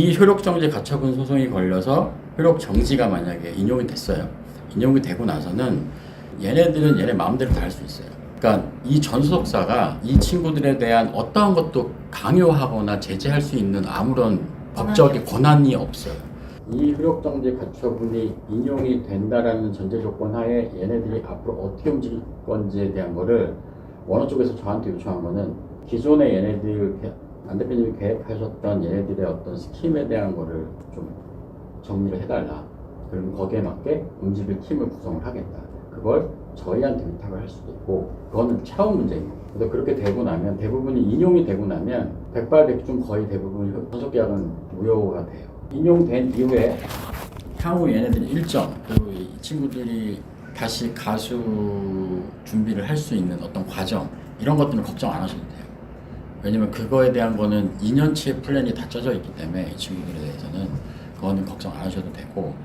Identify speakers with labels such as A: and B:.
A: 이 효력정지 가처분 소송이 걸려서 효력정지가 만약에 인용이 됐어요. 인용이 되고 나서는 얘네들은 얘네 마음대로 다 할 수 있어요. 그러니까 이 전소속사가 이 친구들에 대한 어떠한 것도 강요하거나 제재할 수 있는 아무런 법적인 권한이 없어요. 이 효력정지 가처분이 인용이 된다라는 전제 조건 하에 얘네들이 앞으로 어떻게 움직일 건지에 대한 거를 원어 쪽에서 저한테 요청한 거는 기존에 얘네들 안 대표님이 계획하셨던 얘네들의 어떤 스킴에 대한 거를 좀 정리를 해달라. 그럼 거기에 맞게 움직일 팀을 구성을 하겠다. 그걸 저희한테 위탁을 할 수도 있고 그거는 차후 문제입니다. 그래서 그렇게 되고 나면 대부분이 인용이 되고 나면 백발백중 거의 대부분 선속 계약은 무효가 돼요. 인용된 이후에 향후 얘네들 일정 그리고 이 친구들이 다시 가수 준비를 할 수 있는 어떤 과정 이런 것들은 걱정 안 하셔도 돼요. 왜냐면 그거에 대한 거는 2년치의 플랜이 다 짜져 있기 때문에 이 친구들에 대해서는 그거는 걱정 안 하셔도 되고